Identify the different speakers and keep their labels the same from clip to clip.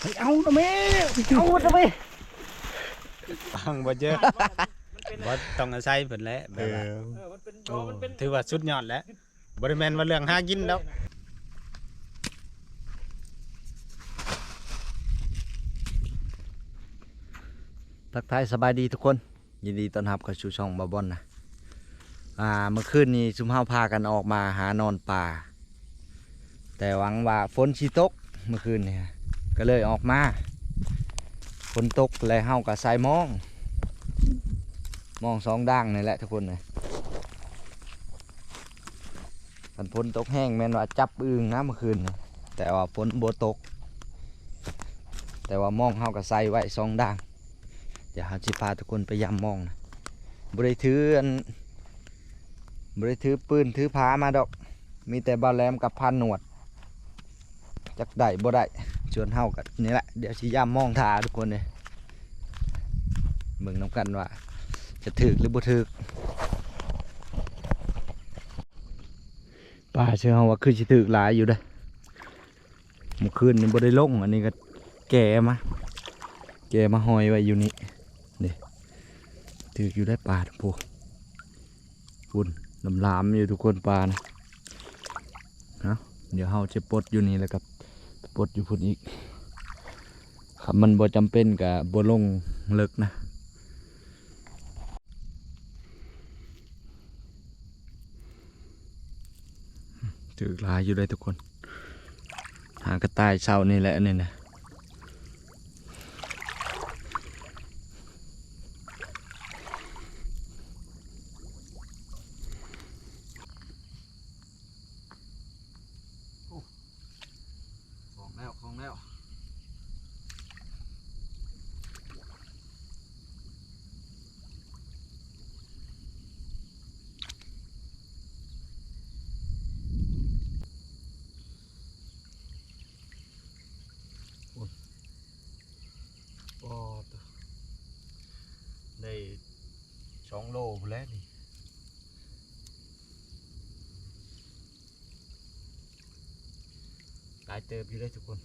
Speaker 1: ไปเอาทำไมเอาทำไม
Speaker 2: ฟังบ่เจอบ่ต้องอาศัยเพิ่นแหละแบบว่า
Speaker 1: เออ
Speaker 3: เออมันเป็น
Speaker 2: โอ้
Speaker 3: มันเป็น
Speaker 2: ถือว่าสุดยอดแล้วบ่ได้แม่นว่าเรื่องหากินแล้ว
Speaker 1: ทักทายสบายดีทุกคน ยินดีต้อนรับเข้าสู่ช่องบาบอนนะ อ่าเมื่อคืนนี้ซุมเฮาพากันออกมาหานอนป่า แต่หวังว่าฝนสิตกเมื่อคืนเนี่ยก็เลยออกมาฝนตกเลยเฮากับสายมอง มองสองด่างนี่แหละทุกคนเลยกันฝนตกแห้งแม่นว่าจับอึงนะเมื่อคืนแต่ว่าฝนบ่ตก แต่ว่ามองเฮากับใส่ไว้สองด่างเดี๋ยวเราจะพาทุกคนไปยำมองนะบริถือน บริถือปืนถือผามาดอก มีแต่บาแลมกับพันหนวด จักได้บ่ได้ชวนเฮากันนี่แหละ เดี๋ยวชิยำมมองทาทุกคนเลยเบิ่งน้ำกันว่า จะถึกหรือบ่ถึกป่าเชื่อเฮาว่าคือสิถึกหลายอยู่เด้อเมื่อคืนนี่บ่ได้ลงอันนี้ก็แก่มาแกมาหอยไว้อยู่นี่นี่ถืออยู่ได้ปลาทุกพวกคุณ ลำลามอยู่ทุกคนปลานะนะเดี๋ยวเฮาจะปลดอยู่นี่แล้วกับปลดอยู่พุ่นอีกครับมันบ่จำเป็นกับบ่ลงเลิกนะถือลายอยู่ได้ทุกคน หากระต่ายเช้านี่แหละนี่นะ ของแล้วของแล้วโอ้ได้สอง โลพู้นแหล้วนี่หลายเติบอยู่ได้ทุกคน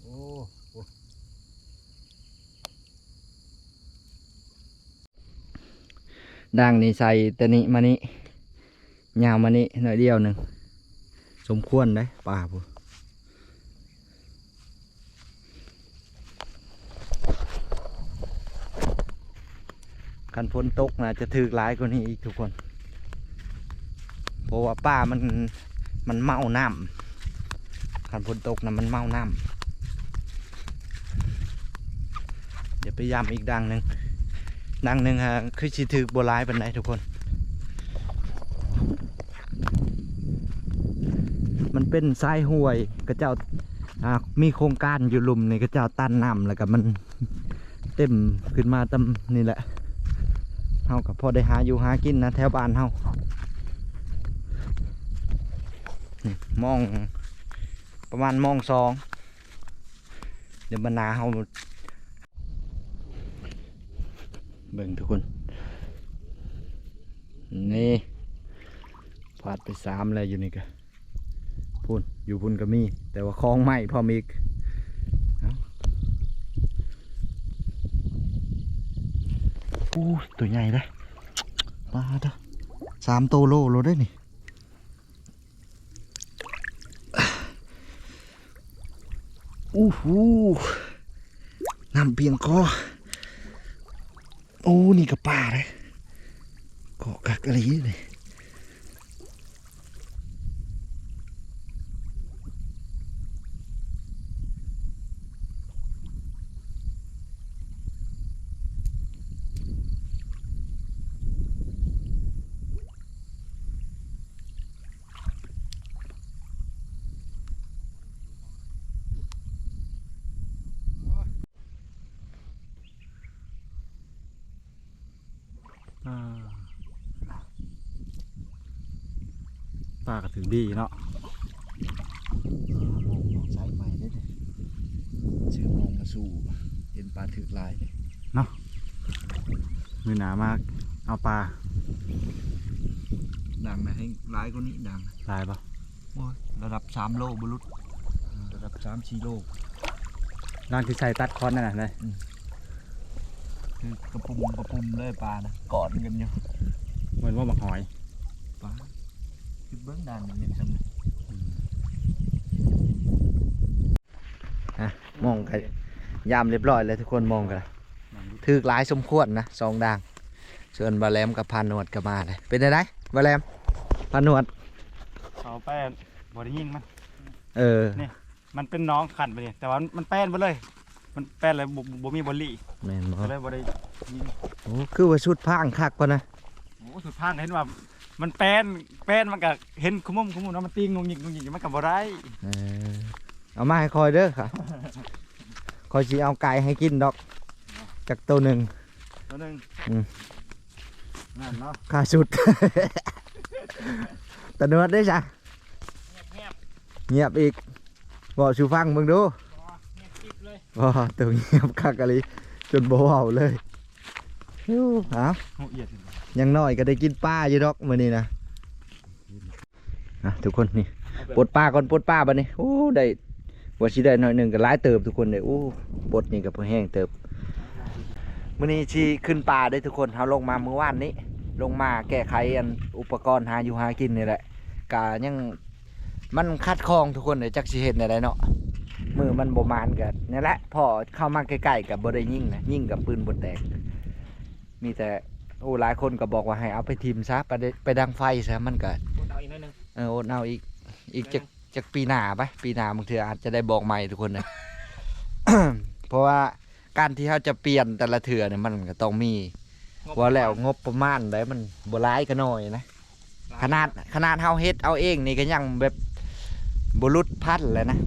Speaker 1: โอ้โหด่างนี่ใส่ตัวนี้มานี่ยาวมานี่หน่อยเดียวหนึ่งสมควรได้ป่าพูกั นฝนตกนะจะถือหลายกว่านี้อีกทุกคน เพราะว่าป่ามันมันเมาน้ำคันฝนตกนะมันเมาน้ำเดี๋ยวไปย้ำอีกดังหนึ่งดังหนึ่งฮะคือชิถือบัวลายเป็นไรทุกคน มันเป็นทรายห่วยกระเจ้ามีโครงการอยู่ลุมในกระเจ้าตันน้ำแล้วก็มันเต็มขึ้นมาตำนี่แหละากับพอได้หาอยู่หากินนะแถวบ้านเฮามองประมาณมองสองเดี๋ยวบรรณาเฮาเบิ่งทุกคน นี่พาดไปสามแล้วอยู่นี่กะพุ่นอยู่พุ่นก็มี แต่ว่าคลองใหม่พร้อมอีกเอ้า อู้ตัวใหญ่เลยปาเด้อสามโตโลโลได้นี่อู้หูน้ำเพียงคอโอ้นี่กับป่าเลยเกาะกักอะไรเป่าก็ถึงดีเนาะมองสายใหม่ได้เลยชื่อมองมาสู่เห็นปลาถึกลายเลยเนาะ
Speaker 2: มือหนามาก เอาปลา
Speaker 1: ดังนะให้หลายกว่านี้ดัง
Speaker 2: ลายปะ
Speaker 1: โอ้ยระดับสามโลบรุษระดับสามสี่โล
Speaker 2: ร่างที่ใส่ตัดคอนนั่นน่ะเลย
Speaker 1: คือกระปุ่มกระปุ่มเลยปลานะกอดกันอยู่
Speaker 2: เหมือนว่าบักหอย
Speaker 1: ปลาคือ เบิ้งดังอย่างนี้สำเร็จฮะมองกันยามเรียบร้อยเลยทุกคนมองกันถือกหลายสมควรนะสองด่างเชิญบาแลมกับพานนวดกับมาเลยเป็นไงได้บาแลมพานนวด
Speaker 2: เขาแป้นบริยิงมัน
Speaker 1: เออ
Speaker 2: มันเป็นน้องขันไปเนี่ยแต่ว่ามันแป้นไปเลย มันแป้นเลยบ่บ่มีบอลลี่
Speaker 1: แม่นบ่
Speaker 2: ก็เลยบริยิง
Speaker 1: โอ้คือว่าชุดพางคักกว่านะ
Speaker 2: โอ้สุดพังเห็นว่า มันแป้นแป้นมันก็เห็นขมุมขมุมแล้วมันตีงงงิกงงิกมันก็บ่ได้
Speaker 1: เออเอามาให้คอยเด้อค่ะ คอยสิเอาไก่ให้กินดอก จากตัวหนึ่ง
Speaker 2: ตัวหนึง
Speaker 1: อืม
Speaker 2: นั่นเนาะ
Speaker 1: ค่าชุด ตะเนวดได้จ้ะ
Speaker 2: เงียบ
Speaker 1: เงียบอีกบอกชูฟังมึงดู
Speaker 2: เงียบกิ๊บเลย
Speaker 1: บ่ตัวเงียบคักกะลิจนบ่เว้าเลยฮิ้วเอา
Speaker 2: หูเอียด
Speaker 1: อ ยังน้อยก็ได้กินปลาอยู่ดอกมื้อนี้นะอะทุกคนนี่ปลดปลาก่อนปลดปลาบัดนี้โอ้ได้ว่าสิได้หน่อยหนึงก็หลายเติบทุกคนเลยโอ้ปลดนี่ก็พอแห้งเติบมื้อนี้สิขึ้นปลาได้ทุกคนเฮาลงมาเมื่อวานนี้ ลงมาแก้ไขอันอุปกรณ์หาอยู่หากินนี่แหละกะยังมันคัดคองทุกคนเลยจักสิเฮ็ดได้เนาะมือมันบ่มานกันนี่แหละพอเข้ามาใกล้ๆกับบ่ได้ยิงนะยิงกับปืนบ่แตก มีแต่ โอ้หลายคนก็บอกว่าให้เอาไปทิมซะไปได้ไปดังไฟซะมันก็
Speaker 2: พูดเอาอีกนิดนึง
Speaker 1: เอออดเอาอีกอีกจากจากปีหน้าไปปีหน้าบางทีอาจจะได้บอกใหม่ทุกคนนะ เพราะว่าการที่เขาจะเปลี่ยนแต่ละเถื่อเนี่ยมันก็ต้องมีว่าแล้วงบประมาณได้มันบ่ร้ายก็น้อยนะขนาดขนาดเฮาเฮ็ดเอาเองนี่ก็ยังแบบบ่รุดพันเลยนะ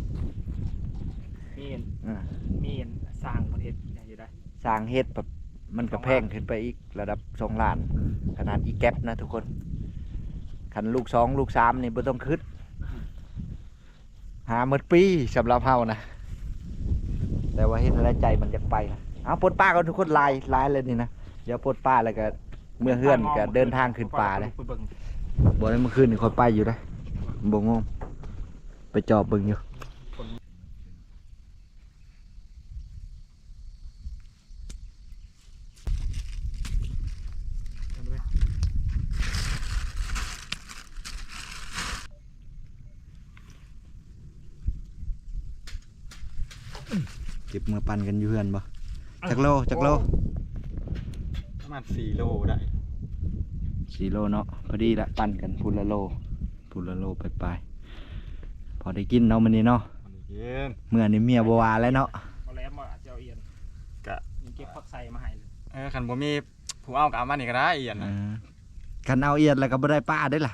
Speaker 2: มีน
Speaker 1: อ่า
Speaker 2: มีนสร้างประเทศอยู่ได้
Speaker 1: สร้างเฮ็ดแบบ มันก็แพงขึ้นไปอีกระดับสองล้าน ขนาดอีแก๊ปนะทุกคนคันลูกสองลูกสามนี่บ่ต้องคิดหาหมดปีสำหรับเฮานะ แต่ว่าเฮ็ดอะไรใจมันจะไปนะเอาปลดป้าก่อนทุกคนลายลายเลยนี่นะเดี๋ยวปลดป้าแล้วก็เมื่อเฮือนก็เดินทางขึ้นป่าเลย
Speaker 2: ไปเบิ่ง
Speaker 1: บ่ได้เมื่อคืนนี่คอยไปอยู่นะบ่งงไปจอบเบิ่งอยู่ เก็บมือปั่นกันอยู่เฮือนบ่จักโลจักโล
Speaker 2: ประมาณสี่โลได้
Speaker 1: สี่โลเนาะพอดีละปั่นกันพูนละโลพูนละโลไปไปๆพอได้กินเนาะมื้อนี้เนาะ
Speaker 2: มันเย็น
Speaker 1: เมื่อนี้เมียบ่ว่าแล้วเนาะ
Speaker 2: เอาแล้วมาเจ้าเอียน
Speaker 3: กะ
Speaker 2: มีเก็บผักใส่มาให้เลย
Speaker 3: เออขันบ่มีผู้เอากะเอามานี่ก็ได้เอียน
Speaker 1: เอ
Speaker 3: นะ
Speaker 1: อคันเอาเอียดแล้วก็บ่ได้ป้าได้ล่ะ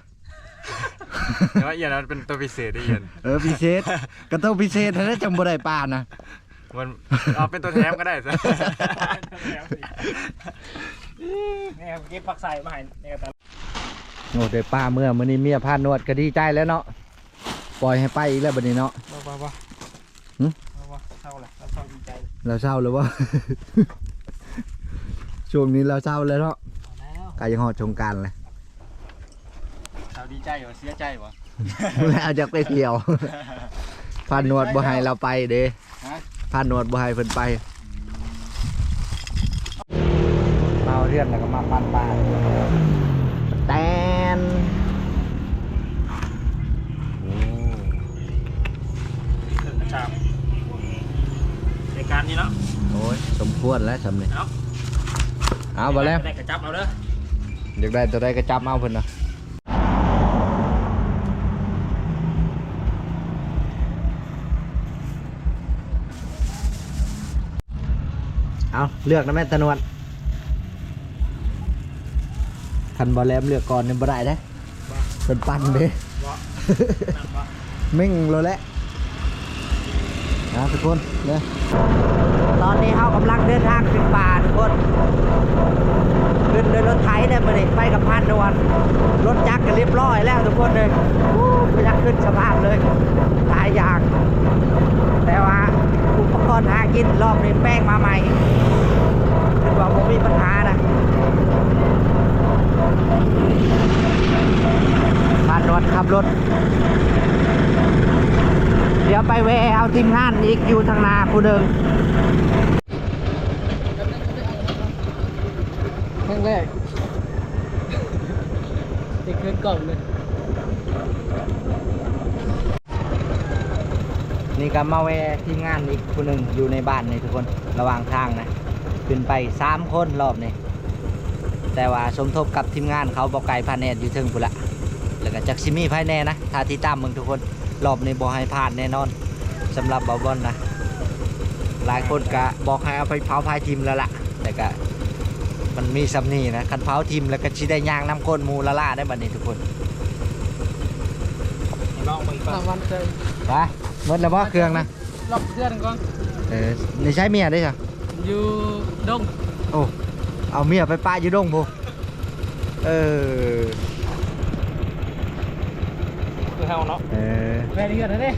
Speaker 3: แต่ว่าเอียนมันเป็นตัวพิเศษได้เอียน
Speaker 1: เออพิเศษก็ต้องพิเศษถ้าได้จังบ่ได้ป้านะ
Speaker 3: มันเอาเป็นตัวแถมก็ได้ซะ
Speaker 2: นี่ครับเก็บผักใส่มาให้ในกระตา
Speaker 1: โอ้ได้ป้าเมื่อมื้อนี้เมียพานวดก็ดีใจแล้วเนาะปล่อยให้ไปอีกแล้วบัดนี้เนาะ
Speaker 2: บ้าบ้าบ้า
Speaker 1: หึ
Speaker 2: บ้าบ้าเศร้าเลยเราเศร้าดีใจ
Speaker 1: เราเศร้าแล้ววะช่วงนี้เราเศร้าแล้วเนาะ
Speaker 2: เอาแล้ว
Speaker 1: ใกล้จะฮอดสงกรารเลย
Speaker 3: ชาวดีใจบ่เสียใจบ่
Speaker 1: แล้วจะไปเที่ยวพานวดบ่ให้เราไปเด้
Speaker 3: ฮะ
Speaker 1: พานวดบ่ให้เพิ่นไปมาเอาเรื่องแล้วก็มาปั้นปลาแตนโอ้
Speaker 2: กระชามในการนี้เนาะ
Speaker 1: โอ้ยสมควรแล้วสำเร็จ
Speaker 2: เอา
Speaker 1: เอาบ่แล้ว
Speaker 2: ได้กระจับเอาเด้อ
Speaker 1: อยากได้ตัวใดก็จับเอาเพิ่นนะ เอาเลือกนะแม่ตะนวดคันบอลแลมเลือกก่อนเนี่ยบ่ได้เด้เป็นปันเด้
Speaker 2: บ่นั่นบ่
Speaker 1: มิ่งเลยแหละนะทุกคนเลยตอนนี้เฮากำลังเดินทางขึ้นป่าทุกคนขึ้นโดยรถไถเนี่ยมาเด็ไปกับพันนวลรถจักรก็เรียบร้อยแล้วทุกคนเลยอู้ไปยักขึ้นสภาพเลยหลายอย่างแต่ว่า อุปกรณ์หากินรอบนี้แป้งมาใหม่คือว่าผมมีปัญหานะบ้านรถขับรถ เดี๋ยวไปเวเอาทีมงานอีกอยู่ทางนาผู้เดิม
Speaker 4: แข้งแรกติดขึ้นกล่องเลย
Speaker 1: นี่ก็มาแวทีมงานอีกผู้หนึ่งอยู่ในบ้านนี่ทุกคนระหว่างทางนะขึ้นไปสามคนรอบนี้แต่ว่าสมทบกับทีมงานเขาบอกไก่พาแนดอยู่เทึงพุ่นละแล้วก็จักซิมีภายแน่นะถ้าที่ตามมึงทุกคนรอบนี้บอให้ผ่านแน่นอนสำหรับเบาบอลนะหลายคนก็บอกให้เอาไปเผาพายทีมแล้วล่ะ แต่ก็มันมีสำนีนะคันเผาทีมแล้วก็ชิได้ยางน้ำก้นหมูละล่าได้บัดนี้ทุกคน
Speaker 2: ลองไปก่อน
Speaker 4: สามวันเจอ
Speaker 1: ไปหมดแล้วบ่เครื่องนะ
Speaker 4: รอบเพื่อนก่อน
Speaker 1: เออนี่ใช้เมียได้จ้ะ
Speaker 4: อยู่ดง
Speaker 1: โอ้เอาเมียไปป้าอยู่ดงพูเออ
Speaker 2: คือเฮาเนาะ
Speaker 1: เออ
Speaker 4: แม่เดือนนะเด้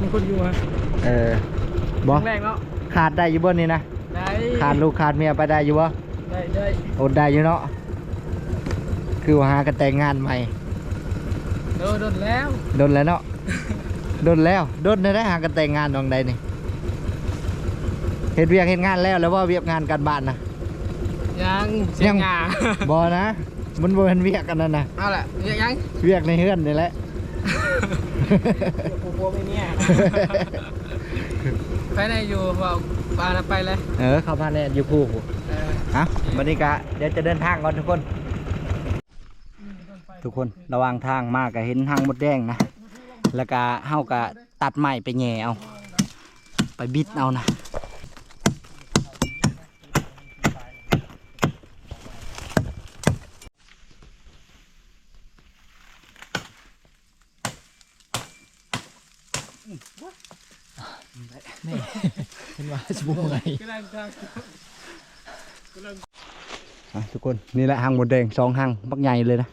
Speaker 4: มีคนอยู่ฮะ
Speaker 1: เออบ่
Speaker 4: แรกเนาะ
Speaker 1: ขาดได้อยู่บ่นี่นะ
Speaker 4: ได้
Speaker 1: ขาดลูกขาดเมียไปได้อยู่บ่
Speaker 4: ได้ได้
Speaker 1: อดได้อยู่เนาะคือว่าหากันแต่งงานใหม่
Speaker 4: โดนโดนแล้ว
Speaker 1: โดนแล้วเนาะโดนแล้วโดนได้หากันแต่งงานตรงใดนี่เฮ็ดเวียกเฮ็ดงานแล้วแล้วว่าเวียกงานการบ้านนะ
Speaker 4: ยังเสี
Speaker 1: ยั
Speaker 4: ยง
Speaker 1: ง
Speaker 4: งา
Speaker 1: บ่นะมันบ่เป็นเวียกกันนั่นนะ
Speaker 4: เอาละเรียกยัง
Speaker 1: เวียกในเฮือนนี่แหละ
Speaker 4: กูกลัวไม่เนี่ยไปไหนอยู่บอกปานะไปเลย
Speaker 1: เออเข้ามาแน่อยู่คู่ผู้
Speaker 4: เออ
Speaker 1: ฮะวันนี้กะเดี๋ยวจะเดินทางก่อนทุกคน ทุกคนระหว่างทางมากก็เห็นทางมดแดงนะ แล้วก็เฮาก็ตัดไม้ไปแหง่เอา ไปบิดเอานะ
Speaker 4: ก็ได้ครับ
Speaker 1: อะทุกคนนี่แหละหางมดแดงสองหางบักใหญ่เลยนะ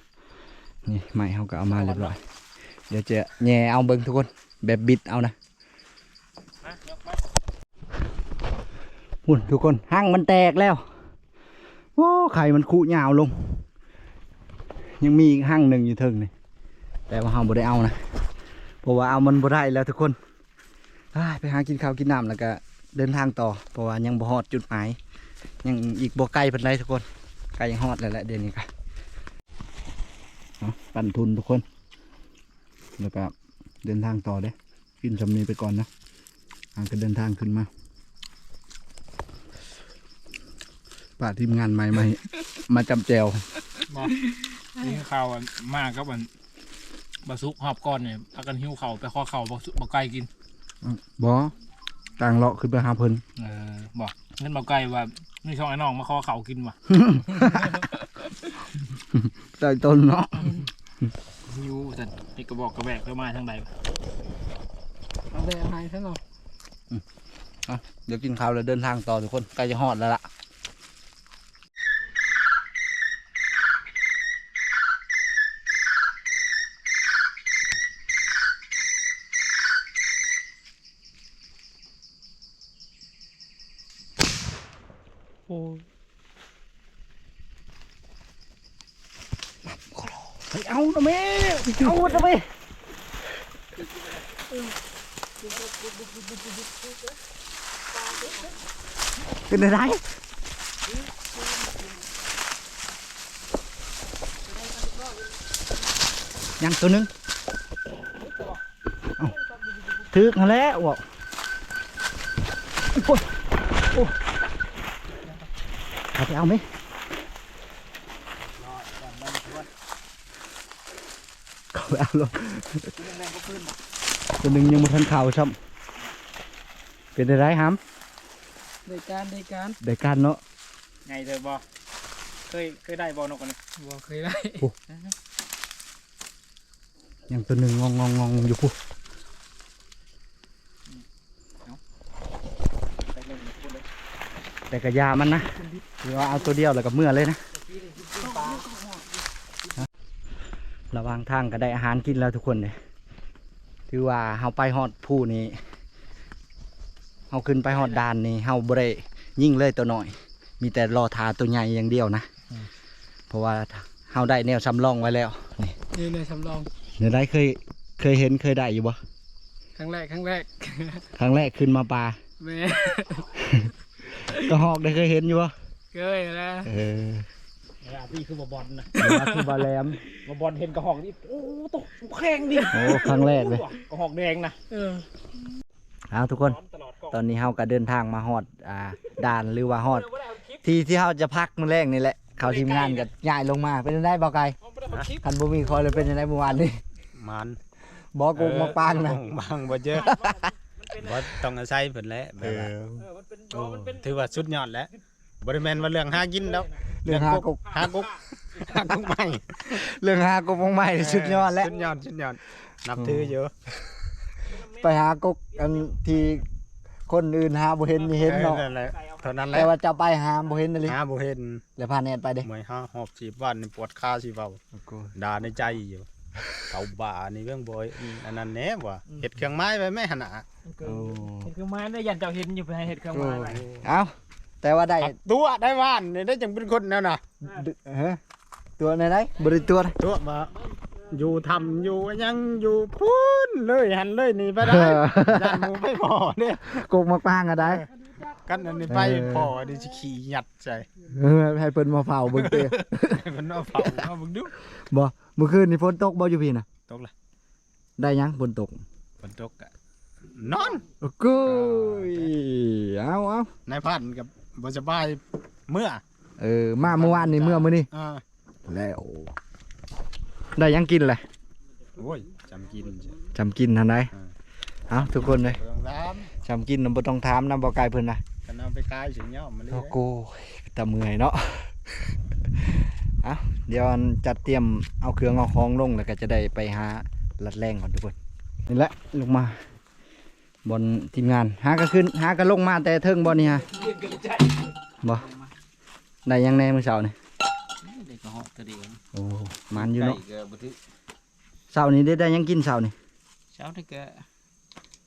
Speaker 1: นี่ไม้เฮาก็เอามาเรียบร้อย เดี๋ยวจะแหง่เอาเบิ่งทุกคน แบบบิดเอานะหุ่นทุกคนหางมันแตกแล้วโอ้ไข่มันคุยาวลง ยังมีอีกหางหนึ่งอยู่เทิงนี่แต่ว่าเฮาบ่ได้เอานะเพราะว่าเอามันบ่ได้แล้วทุกคนไปหากินข้าวกินน้ำแล้วก็เดินทางต่อ เพราะว่ายังบ่ฮอดจุดหมายยังอีกบ่ไกลเพิ่นไดทุกคนไกลยังฮอดแล้วแหละเดี๋ยวนี้ก็เอา ปั่นทุนทุกคน แล้วก็เดินทางต่อเด้กินสำนีไปก่อนนะหางก็เดินทางขึ้นมาป่าทีมงานใหม่มามาจำแจว
Speaker 2: บอกนี่ข่าวอะมากครับมันบาซุกหอบก้อนเนี่ยพากันหิ้วเข่าไปข้อเข่าบาซุกบาไก่กิน
Speaker 1: บอต่างเลาะขึ้นไปหาเพิ่น
Speaker 2: เออบอกเงินบาไก่ว่านี่ช่องไอ้น้องมาข้อเข่ากินว่ะ
Speaker 1: ต่างต้นเนาะ
Speaker 2: หิ้วแต่นี่กระบอกกระแบกไปมาทางใดวะ
Speaker 4: เอาได้ให้ซะหน่อย
Speaker 1: เดี๋ยวกินข้าวแล้วเดินทางต่อทุกคนใกล้จะฮอดแล้วล่ะ
Speaker 4: โอ้
Speaker 1: เฮ้ยเอาหน่อยแม่ เอาหน่อยแม่เป็นอะไรยังตัวหนึงเอาถึกมาแล้วบอกโอ้ยโอ้ยเอาไปเอาไหม เขา ไปเอาลงตัวหนึ่งยังมาทันข่าวซ้ำเป็นอะไรฮัม
Speaker 4: ได้การได้การ
Speaker 1: ได้การเนาะ
Speaker 2: ไงเธอบอกเคยเคยได้บอลนกกันนี่
Speaker 4: บอกเคยได้
Speaker 1: ยังตัวหนึ่งงองงองงองอยู่พู
Speaker 2: ไปเลยพูดเลย
Speaker 1: แต่กระยามันนะหรือว่าเอาตัวเดียวแล้วกับเมื่อเลยนะระหว่างทางก็ได้อาหารกินแล้วทุกคนเลยถือว่าเฮาไปฮอดผู้นี้เฮาขึ้นไปฮอดดานนี่เฮาบ่ได้ยิ่งเลยตัวน้อย มีแต่รอทาตัวใหญ่อย่างเดียวนะ เพราะว่าเฮาได้แนวสำรองไว้แล้ว นี่
Speaker 4: นี่ในสำรอง
Speaker 1: ในได้เคยเคยเห็นเคยได้อยู่บ่
Speaker 4: ครั้งแรกครั้งแรก
Speaker 1: ครั้งแรกขึ้นมาปลา
Speaker 4: แม่
Speaker 1: ก็หอกได้เคยเห็นอยู่บ่
Speaker 4: เคยแล้ว
Speaker 1: เออ
Speaker 2: นี่คือบอลนะ
Speaker 1: นี่คือบาแลม
Speaker 2: บอลเห็นกระหอกนี่โอ้ตกแข้งดิ
Speaker 1: โอ้ครั้งแรกเลย
Speaker 2: กระหอกแดงนะ
Speaker 4: เออ
Speaker 1: เอาทุกคน
Speaker 2: ซ้อมตลอดกอง
Speaker 1: ตอนนี้เฮาก็เดินทางมาฮอดอ่าด่านหรือว่าฮอดที่ที่เฮาจะพักมื้อแรกนี่แหละ เขาทีมงานก็ย้ายลงมา เป็นจังไดบ่ไกล
Speaker 2: เขาไม่ได้มาคลิป
Speaker 1: คันบ่มีคอยเลยเป็นจังไดเมื่อวานนี้
Speaker 3: มัน
Speaker 1: บ่กงมาปางนะ
Speaker 3: บางบ่เยอะบ่ต้องอาศัยเพิ่นแหละแบบว่า
Speaker 2: เออมันเป็น
Speaker 3: โอ้
Speaker 2: มันเป็น
Speaker 3: ถือว่าสุดยอดแล้ว บ่ได้แม่นว่าเรื่องหากินแล้ว
Speaker 1: เรื่องหากบ
Speaker 3: หากบหากบใหม่
Speaker 1: เรื่องหากบของใหม่นี่สุดยอดแล้ว
Speaker 3: สุดยอดสุดยอดนับถือเยอะ
Speaker 1: ไปหากบอันที่คนอื่นหาบ่เห็นนี่เห็นเนาะ
Speaker 3: ออแหละเท่านั้นแหละ
Speaker 1: แต่ว่าจะไปหาบ่เห็นเลย
Speaker 3: หาบ่เห็น
Speaker 1: แล้วพาแนนไปเด้
Speaker 3: หมวยหาหอบสีบวันนี่ปวดขาสิเว้าด่าในใจอยู่เขาบ้านี่เรื่องบ่อยอันนั้นแหน่ว่ะเฮ็ดเครื่องไม้ไว้แม่หั่นน่ะ
Speaker 2: เกินเห็ดเครื่องไม้ได้ยันเจ้าเห็นอยู่ไปให้เห็ดเครื่องไม้ไว้
Speaker 1: เอ้า แต่ว่าได้
Speaker 3: ตัดตัวได้ว่านนี่ได้จังเป็นคนแล้วน่ะ
Speaker 1: ดึฮะตัวไหนได้บ่ได้ตัวนะ
Speaker 3: ตัวมาอยู่ทำอยู่ยังอยู่พูนเลยหันเลยหนี่ไปได้ด้านหมูไม่พอเนี่ย
Speaker 1: กกมาปางก็ได้
Speaker 3: กันอันนี้ไป
Speaker 1: เออ
Speaker 3: พอดิสิขี่หยัดใจ
Speaker 1: เออให้เพิ่นมาเฝ้าเบิ่งเตะ
Speaker 3: ให้มันเอาเผาเอามึงดู
Speaker 1: บ่เมื่อคืนนี่ฝนตกบ่อยู่พี่น่ะ
Speaker 3: ตกละ
Speaker 1: ได้ยังฝนตก
Speaker 3: ฝนตกอะนอน
Speaker 1: โอ้กูยเอาเอา
Speaker 3: นายพันกับ บ่สบายเมื่อ
Speaker 1: เออมาเมื่อวานนี่เมื่อมื้อนี้
Speaker 3: อ่า
Speaker 1: แล้วได้ยังกินแหละ
Speaker 3: โอ้ยจำกินจ้ะ
Speaker 1: จำกินทันได้
Speaker 3: อ่า
Speaker 1: เอาทุกคนเลย
Speaker 3: เรื่องราม
Speaker 1: จำกินนำบ่ต้องถามนำบ่ไกลเพิ่นนะ
Speaker 3: กันเอาไปกายถึงย่อมมาเลย
Speaker 1: โอ้โกตะเมื่อยเนาะเอาเดี๋ยวอันจัดเตรียมเอาเครื่องเอาของลงแล้วก็จะได้ไปหาลัดแรงก่อนทุกคนนี่แหละลงมา บนทีมงานหาก็ขึ้นหาก็ลงมาแต่เทิงบ่นี่ฮะบ่ได้ยังแน่มื้อเช้านี่
Speaker 2: เด็กกระหอกตัวเดียว
Speaker 1: โอ้มันอยู่เนาะ
Speaker 2: ไก่ก็บ่ถือ
Speaker 1: เช้านี้ได้ได้ยังกินเช้านี่
Speaker 5: เช้านี่ก็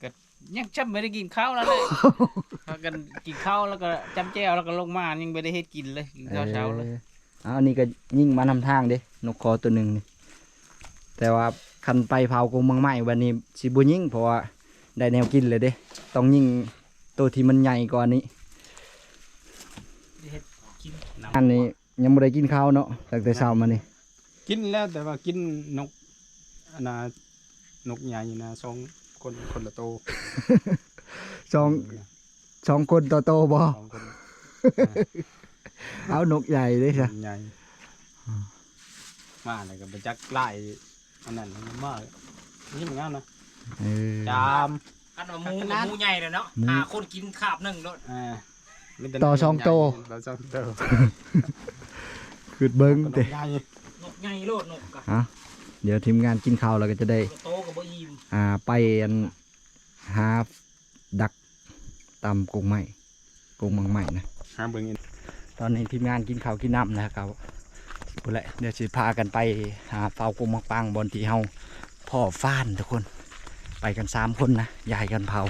Speaker 5: ก็ยังจำไม่ได้กินข้าวแล้วเลยพากันกินข้าวแล้วก็จำแจ้วแล้วก็ลงมายังไม่ได้เฮ็ดกินเลยกินข้าวเช้าเลย
Speaker 1: ออเอาอันนี้ก็ยิ่งมานำทางเด้นกคอตัวหนึ่งนี่แต่ว่าคันไปเผากงเมังไม้วันนี้สิบุยิ่งเพราะว่า ได้แนวกินเลยเด้ ต้องยิ่งตัวที่มันใหญ่กว่านี้
Speaker 5: กินน้
Speaker 1: อันนี้ยังไม่ได้กินข้าวเนาะตั้งแต่เช้ามานี่
Speaker 3: กินแล้วแต่ว่ากินนกอันน่ะนกใหญ่นะสองคนคนละโต
Speaker 1: สองสองคนต่อโตบ่
Speaker 3: สองคน
Speaker 1: เอานกใหญ่เด้จ้ะ
Speaker 3: ใหญ่ มาอะไรกับจักไล่อันนั้นมันมากนี่มันงามนะ
Speaker 1: เออ
Speaker 3: จามำ
Speaker 5: อันว่าหมูหมูใหญ่เลยเนาะ
Speaker 1: หมู
Speaker 5: หาคนกินขาบหนึ่งโลด
Speaker 3: อ่ามีแต่
Speaker 1: อสองโต
Speaker 3: ต่อสองโต
Speaker 1: คือเบิ้งเตะ
Speaker 3: ใหญ่
Speaker 5: นกใหญ่โลดนกกะ
Speaker 1: เดี๋ยวทีมงานกินข้าวเราก็จะได้
Speaker 5: โตกับบ่อิ่ม
Speaker 1: อ่าไปอันหาดักตามกรงไม้กรงเมังไม้นะ
Speaker 3: หาเบิ่งอีก
Speaker 1: ตอนนี้ทีมงานกินข้าวกินน้ำนะครับบุแหละเดี๋ยวสิพากันไปหาเฝ้ากรงมังปังบนที่เฮาพ่อฟ้านทุกคนไป กันสามคนนะยายกันเผา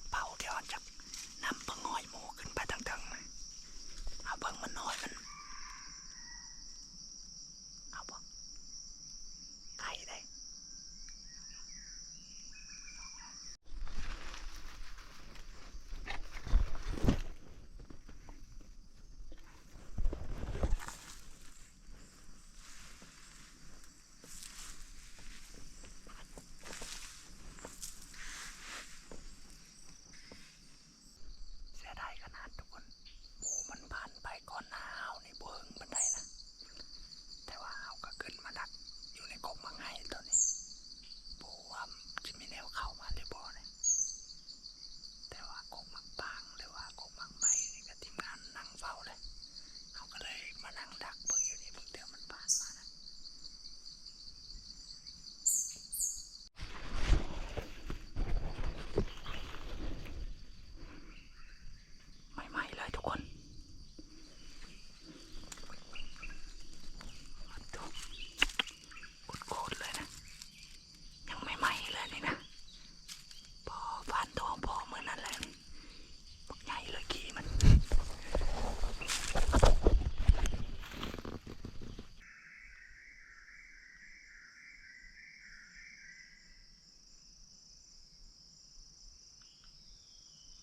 Speaker 1: ดเผาเดี๋ยวจะบนำเบิ่งหอยหมูขึ้นไปทั้งๆเอาเบิ่งมันน้อยมัน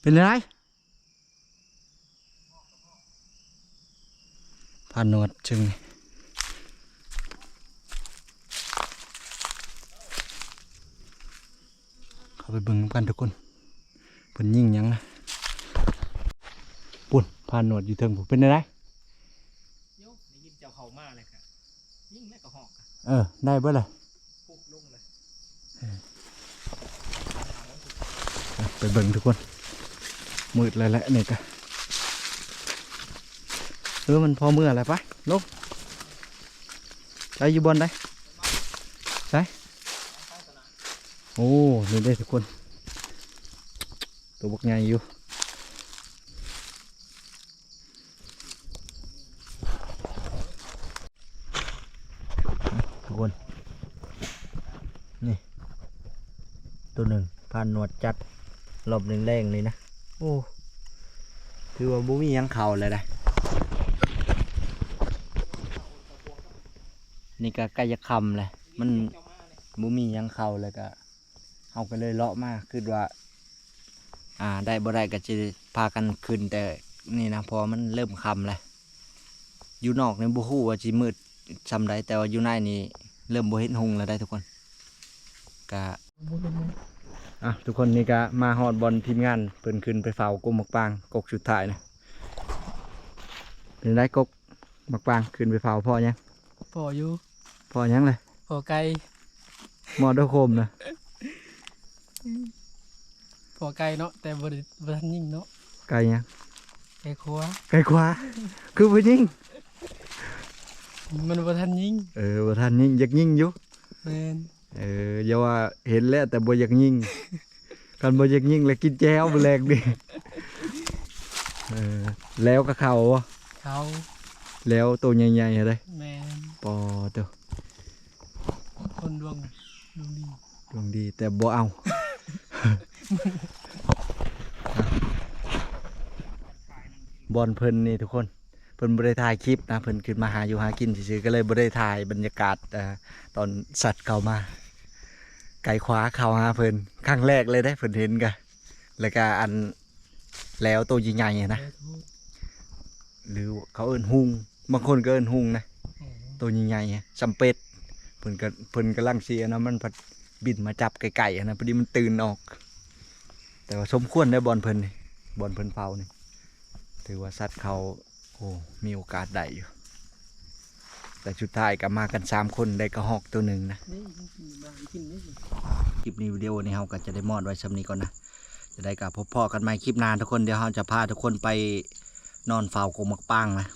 Speaker 1: เป็นไรผ่านนวดจึงนี่เข้าไปเบิ่งนำกันทุกคนเพิ่นยิ่งหยังนะปุ่นผ่านนวดอยู่เทิงผมเป็นไง
Speaker 2: โยได้ยินเจ้าเขามาเลยค่ะยิ่งแม่ก็หอกอะ
Speaker 1: เออได้เบ่ล่ะ
Speaker 2: พุกลงเลย
Speaker 1: ไปเบิ่งทุกคน มืดเลยแหละนี่กะเออมันพอมืออะไรปะลงใช้อยู่บนได้ใช้โอ้นี่ได้ทุกคน ตัวบกใหญ่อยู่ทุกคน นี่ ตัวหนึ่งผ่านหนวดจัดรอบหนึ่งแรงเลยนะ โอ้ถือว่าบุมียังเข่าเลยนะนี่ก็ใกล้จะคำเลยมันบุมียังเข่าเลยก็เอาไปเลยเลาะมากคือว่า อ่า ได้บ่ได้ก็จะพากันขึ้นแต่นี่นะเพอมันเริ่มคำเลยอยู่นอกในบุฮู้ว่าจีมืดซำใดแต่ว่าอยู่ในนี่เริ่มบ่เห็นหงแล้วได้ทุกคนก็ อะทุกคนนี่ก็มาฮอดบอลทีมงานเพิ่นขึ้นไปเฝ้ากลมหมักปางกกสุดท้ายนะเป็นได้กกหมักปางขึ้นไปเฝ้าพ่อยัง
Speaker 4: พออยู่
Speaker 1: พ่อยังเลย
Speaker 4: พอไกล
Speaker 1: มอเตอร์โคมนะ
Speaker 4: พอไกลเนาะแต่บริบทันยิ่งเนาะ
Speaker 1: ไก่ยัง
Speaker 4: ไกลครัว
Speaker 1: ไก่ขวาคือผู้ยิง
Speaker 4: มันบทันยิ่ง
Speaker 1: เออบ่ทันยิงอยากยิงอยู่
Speaker 4: แมน
Speaker 1: เอออย่าว่าเห็นแล้วแต่บ่อยากยิงกันบ่อยากยิงแล้วกินแจ้วบ่แลกดิเออแล้วก็เข้าบ่
Speaker 4: เขา
Speaker 1: แล้วตัวใหญ่ๆเลย
Speaker 4: แมน
Speaker 1: ปอเด้อ
Speaker 4: คนดวงดวงดี
Speaker 1: ดวงดีแต่บ่เอาบอลเพิ่นนี่ทุกคนเพิ่นบ่ได้ถ่ายคลิปนะเพิ่นขึ้นมาหาอยู่หากินซื่อๆก็เลยบ่ได้ถ่ายบรรยากาศเอ่อตอนสัตว์เข้ามา ไก่ขวาเข้าหาเพิ่นครั้งแรกเลยได้เพิ่นเห็นกะแล้วก็อันแล้วตัวใหญ่ๆอะนะ
Speaker 4: แม่ทูต
Speaker 1: หรือเขาเอิ้นหุงบางคนก็เอิ้นหุงนะ
Speaker 4: โอ้
Speaker 1: ตัวใหญ่ๆอะจำเป็ดเพิ่นก็เพิ่นกำลังเสียนะมันพัดบินมาจับไก่ๆอะนะพอดีมันตื่นออก แต่ว่าสมควรได้บอลเพิ่นนี่บอลเพิ่นเฝ้านี่ถือว่าสัตว์เขาโอ้มีโอกาสได้อยู่ แต่สุดท้ายก็มากันสามคนได้กระหอกตัวหนึ่งนะคลิปนี้วิดีโอนี้เราก็จะได้มอดไว้สำนี้ก่อนนะจะได้กับพบพ่อกันใหม่คลิปหนานทุกคนเดี๋ยวเราจะพาทุกคนไปนอนเฝ้ากรงมักปางนะ